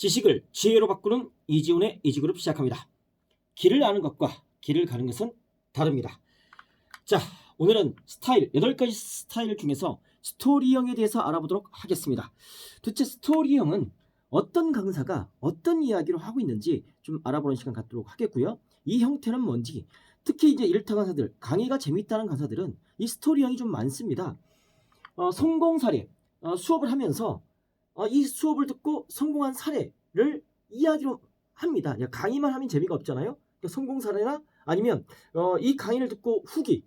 지식을 지혜로 바꾸는 이지훈의 이지그룹 시작합니다. 길을 아는 것과 길을 가는 것은 다릅니다. 자, 오늘은 스타일, 8가지 스타일 중에서 스토리형에 대해서 알아보도록 하겠습니다. 도대체 스토리형은 어떤 강사가 어떤 이야기를 하고 있는지 좀 알아보는 시간 갖도록 하겠고요. 이 형태는 뭔지, 특히 이제 일타 강사들, 강의가 재밌다는 강사들은 이 스토리형이 좀 많습니다. 어, 성공 사례, 어, 수업을 하면서 어, 이 수업을 듣고 성공한 사례를 이야기로 합니다. 강의만 하면 재미가 없잖아요. 그러니까 성공 사례나 아니면 어, 이 강의를 듣고 후기,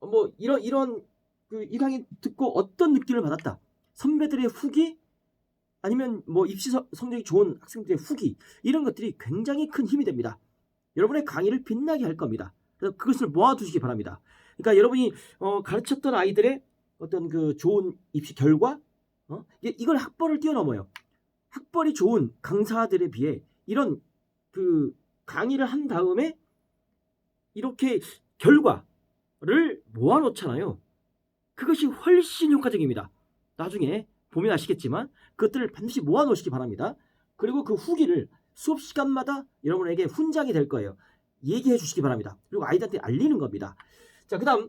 어, 뭐 이런 이런 그 이 강의 듣고 어떤 느낌을 받았다. 선배들의 후기 아니면 뭐 입시 서- 성적이 좋은 학생들의 후기 이런 것들이 굉장히 큰 힘이 됩니다. 여러분의 강의를 빛나게 할 겁니다. 그래서 그것을 모아두시기 바랍니다. 그러니까 여러분이 어, 가르쳤던 아이들의 어떤 그 좋은 입시 결과 어? 이- 이걸 학벌을 뛰어넘어요. 학벌이 좋은 강사들에 비해 이런 그 강의를 한 다음에 이렇게 결과를 모아놓잖아요. 그것이 훨씬 효과적입니다. 나중에 보면 아시겠지만 그것들을 반드시 모아놓으시기 바랍니다. 그리고 그 후기를 수업 시간마다 여러분에게 훈장이 될 거예요. 얘기해 주시기 바랍니다. 그리고 아이들한테 알리는 겁니다. 자, 그 다음,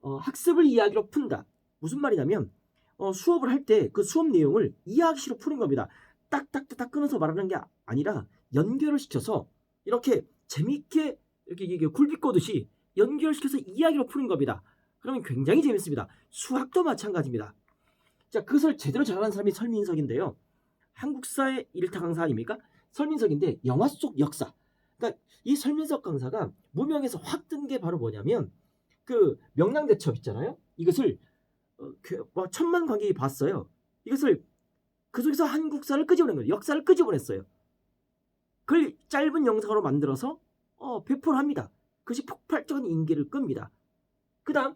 어, 학습을 이야기로 푼다. 무슨 말이냐면, 어, 수업을 할 때 그 수업 내용을 이야기식으로 푸는 겁니다. 딱딱딱딱 끊어서 말하는 게 아니라 연결을 시켜서 이렇게 재밌게 이렇게 이게 굴비 꼬듯이 연결시켜서 이야기로 푸는 겁니다. 그러면 굉장히 재밌습니다. 수학도 마찬가지입니다. 자, 그것을 제대로 잘하는 사람이 설민석인데요. 한국사의 일타 강사 아닙니까? 설민석인데 영화 속 역사. 그러니까 이 설민석 강사가 무명에서 확 뜬 게 바로 뭐냐면 그 명랑대첩 있잖아요. 이것을 어, 그, 뭐 천만 관객이 봤어요. 이것을 그 속에서 한국사를 끄집어낸 거예요. 역사를 끄집어냈어요. 그걸 짧은 영상으로 만들어서 어, 배포를 합니다. 그것이 폭발적인 인기를 끕니다. 그 다음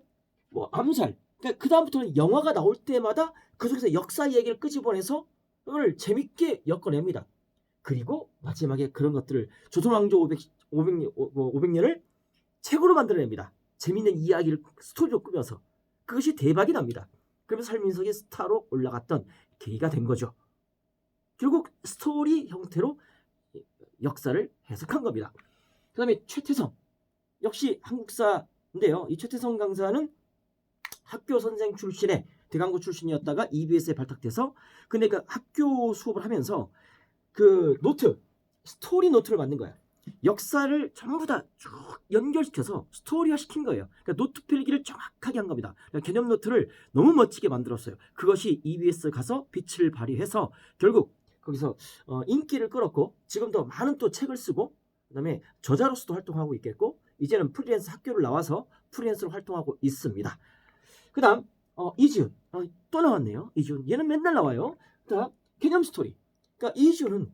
뭐 암살. 그러니까 그 다음부터는 영화가 나올 때마다 그 속에서 역사 얘기를 끄집어내서 그걸 재밌게 엮어냅니다. 그리고 마지막에 그런 것들을 조선왕조 500, 500, 500년을 책으로 만들어냅니다. 재밌는 이야기를 스토리로 꾸며서 그것이 대박이 납니다. 그러면서 설민석의 스타로 올라갔던 계기가 된 거죠. 결국 스토리 형태로 역사를 해석한 겁니다. 그 다음에 최태성 역시 한국사인데요. 이 최태성 강사는 학교 선생 출신의 대강고 출신이었다가 EBS에 발탁돼서 근데 그 학교 수업을 하면서 그 노트 스토리 노트를 만든 거야. 역사를 전부 다 쭉 연결시켜서 스토리화 시킨 거예요. 그러니까 노트 필기를 정확하게 한 겁니다. 그러니까 개념 노트를 너무 멋지게 만들었어요. 그것이 EBS 가서 빛을 발휘해서 결국 거기서 어, 인기를 끌었고 지금도 많은 또 책을 쓰고 그다음에 저자로서도 활동하고 있겠고 이제는 프리랜서 학교를 나와서 프리랜서로 활동하고 있습니다. 그다음 어, 이지훈 어, 또 나왔네요. 이지훈 얘는 맨날 나와요. 그다음 개념 스토리. 그러니까 이지훈은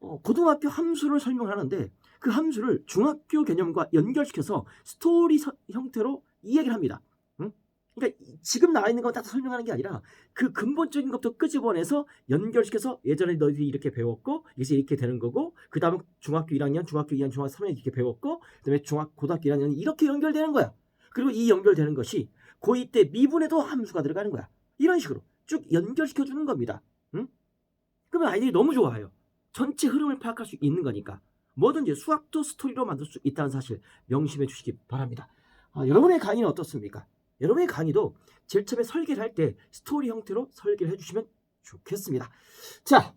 어, 고등학교 함수를 설명하는데 그 함수를 중학교 개념과 연결시켜서 스토리 서- 형태로 이야기를 합니다. 응? 그러니까 이- 지금 나와 있는 건딱 설명하는 게 아니라 그 근본적인 것도 끄집어내서 연결시켜서 예전에 너희들이 이렇게 배웠고 이제 이렇게 되는 거고 그 다음에 중학교 1학년, 중학교 2학년, 중학교 3학년 이렇게 배웠고 그 다음에 중학 고등학교 1학년 이렇게 연결되는 거야. 그리고 이 연결되는 것이 고2 때 미분에도 함수가 들어가는 거야. 이런 식으로 쭉 연결시켜 주는 겁니다. 응? 그러면 아이들이 너무 좋아해요. 전체 흐름을 파악할 수 있는 거니까. 뭐든지 수학도 스토리로 만들 수 있다는 사실 명심해 주시기 바랍니다. 아, 여러분의 강의는 어떻습니까? 여러분의 강의도 제일 처음에 설계를 할 때 스토리 형태로 설계를 해주시면 좋겠습니다. 자,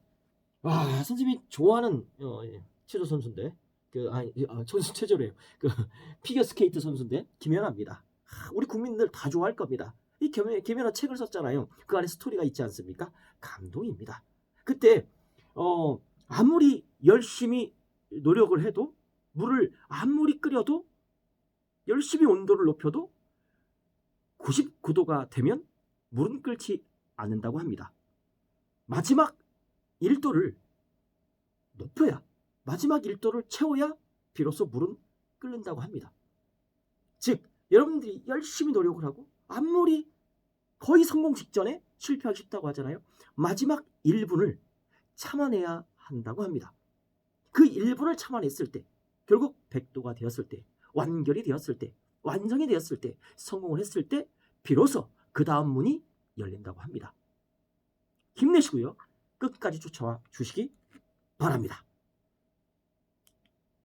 와 선생님이 좋아하는 어, 예, 체조 선수인데 그 아니 아, 선수 체조래요. 그 피겨 스케이트 선수인데 김연아입니다. 하, 우리 국민들 다 좋아할 겁니다. 이 김연, 김연아 책을 썼잖아요. 그 안에 스토리가 있지 않습니까? 감동입니다. 그때 어 아무리 열심히 노력을 해도 물을 아무리 끓여도 열심히 온도를 높여도 99도가 되면 물은 끓지 않는다고 합니다. 마지막 1도를 높여야 마지막 1도를 채워야 비로소 물은 끓는다고 합니다. 즉 여러분들이 열심히 노력을 하고 아무리 거의 성공 직전에 실패하기 쉽다고 하잖아요. 마지막 1분을 참아내야 한다고 합니다. 그 1분을 참아냈을 때 결국 100도가 되었을 때 완결이 되었을 때 완성이 되었을 때 성공을 했을 때 비로소 그 다음 문이 열린다고 합니다. 힘내시고요. 끝까지 쫓아와 주시기 바랍니다.